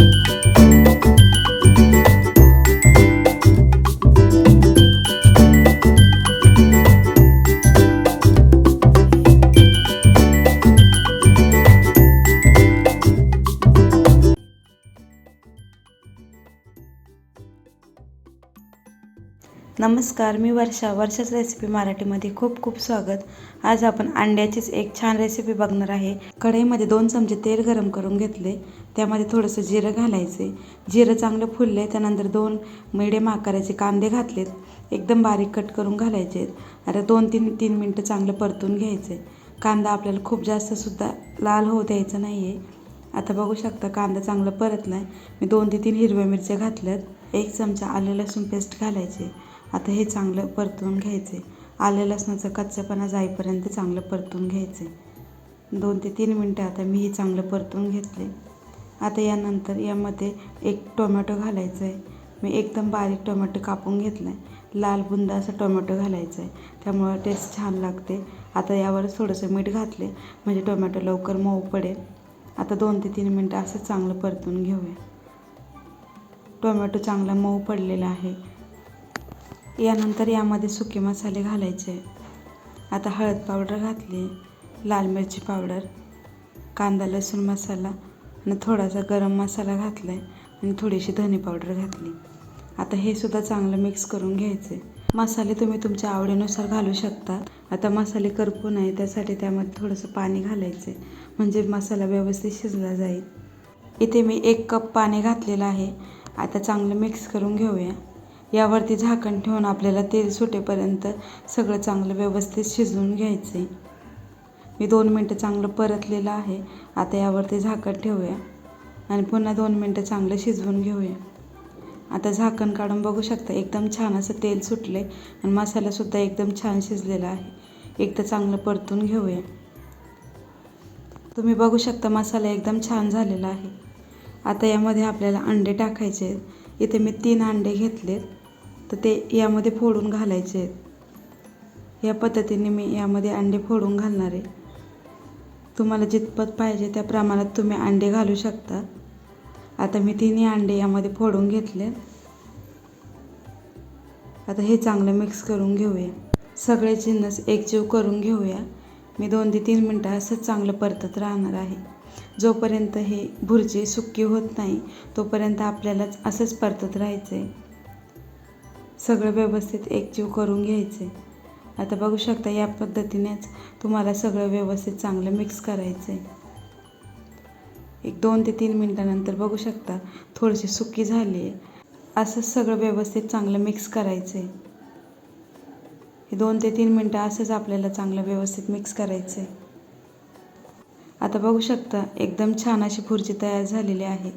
Thank you. नमस्कार मी वर्षा वर्षाच recipe मराठीमध्ये खूप खूप स्वागत. आज आपण अंड्याचीच एक छान रेसिपी बघणार आहे. कढईमध्ये दोन चमचे तेल गरम करून घेतले. त्यामध्ये थोडंसं जिरं घालायचे. जिरं चांगलं फुलले त्यानंतर दोन मिडियम आकाराचे कांदे घातलेत. एकदम बारीक कट करून घालायचे. आता दोन तीन तीन मिनटं चांगलं परतून घ्यायचे. कांदा आपल्याला खूप जास्तसुद्धा लाल होऊ द्यायचं नाही आहे आता बघू शकता कांदा चांगला परतला आहे मी दोन ते तीन हिरव्या मिरच्या घातल्यात. एक चमचा आले लसूण पेस्ट घालायचे. आता हे चांगलं परतून घ्यायचे. आले लसणाचा कच्चापणा जाईपर्यंत चांगलं परतून घ्यायचे. दोन ते तीन मिनटं आता मी हे चांगलं परतून घेतले. आता यानंतर यामध्ये एक टोमॅटो घालायचं आहे. मी एकदम बारीक टोमॅटो कापून घेतला आहे लाल बुंदा असं टोमॅटो घालायचं आहे. त्यामुळं टेस्ट छान लागते. आता यावर थोडंसं मीठ घातले. म्हणजे टोमॅटो लवकर मऊ पडेल. आता दोन ते तीन मिनटं असं चांगलं परतून घेऊया. टोमॅटो चांगला मऊ पडलेला आहे. यानंतर यामध्ये सुके मसाले घालायचे. आता हळद पावडर घातली लाल मिरची पावडर कांदा लसूण मसाला आणि थोडासा गरम मसाला घातला आहे आणि थोडीशी धने पावडर घातली. आता हे सुद्धा चांगलं मिक्स करून घ्यायचे. मसाले तुम्ही तुमच्या आवडीनुसार घालू शकता. आता मसाले करपू नये त्यासाठी त्यामध्ये थोडंसं पाणी घालायचं म्हणजे मसाला व्यवस्थित शिजला जाईल. इथे मी एक कप पाणी घातलेलं आहे. आता चांगलं मिक्स करून घेऊया. यावरती झाकण ठेवून आपल्याला तेल सुटेपर्यंत सगळं चांगलं व्यवस्थित शिजवून घ्यायचे मी दोन मिनटं चांगलं परतलेलं आहे. आता यावरती झाकण ठेवूया. आणि पुन्हा दोन मिनटं चांगलं शिजवून घेऊया. आता झाकण काढून बघू शकता एकदम छान असं तेल सुटलं आहे आणि मसालासुद्धा एकदम छान शिजलेला आहे. एकदा चांगलं परतून घेऊया. तुम्ही बघू शकता मसाला एकदम छान झालेला आहे. आता यामध्ये आपल्याला अंडे टाकायचे आहेत. इथे मी तीन अंडे घेतलेत. तर ते यामध्ये फोडून घालायचे आहेत. या पद्धतीने मी यामध्ये अंडे फोडून घालणार आहे. तुम्हाला जितपत पाहिजे त्या प्रमाणात तुम्ही अंडे घालू शकता. आता मी तिन्ही अंडे यामध्ये फोडून घेतले. आता हे चांगलं मिक्स करून घेऊया. सगळे जिन्नस एकजीव करून घेऊया. मी दोन ते तीन मिनटं असंच चांगलं परतत राहणार आहे. जोपर्यंत हे भुर्जी सुक्की होत नाही तोपर्यंत आपल्यालाच असंच परतत राहायचं आहे सगळं व्यवस्थित एकजीव करून घ्यायचे आता बघू शकता या पद्धतीनेच तुम्हाला सगळं व्यवस्थित चांगलं मिक्स करायचं आहे एक दोन ते तीन मिनटानंतर बघू शकता थोडीशी सुकी झाली. आहे असंच सगळं व्यवस्थित चांगलं मिक्स करायचं आहे हे दोन ते तीन मिनटं असंच आपल्याला चांगलं व्यवस्थित मिक्स करायचं आहे आता बघू शकता एकदम छान अशी भुर्जी तयार झालेली आहे.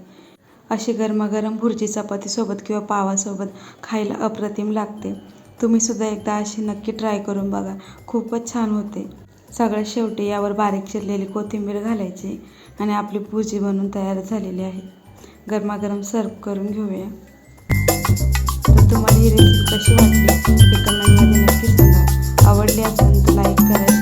अशी गरमागरम भुर्जी चपातीसोबत किंवा पावासोबत खायला अप्रतिम लागते. तुम्हीसुद्धा एकदा अशी नक्की ट्राय करून बघा. खूपच छान होते. सगळ्यात शेवटी यावर बारीक चिरलेली कोथिंबीर घालायची. आणि आपली पूजी बनवून तयार झालेली आहे. गरमागरम सर्व करून घेऊया. तर तुम्हाला ही रेसिपी कशी वाटली हे कमेंटमध्ये नक्की सांगा. आवडली असेल तर लाईक करा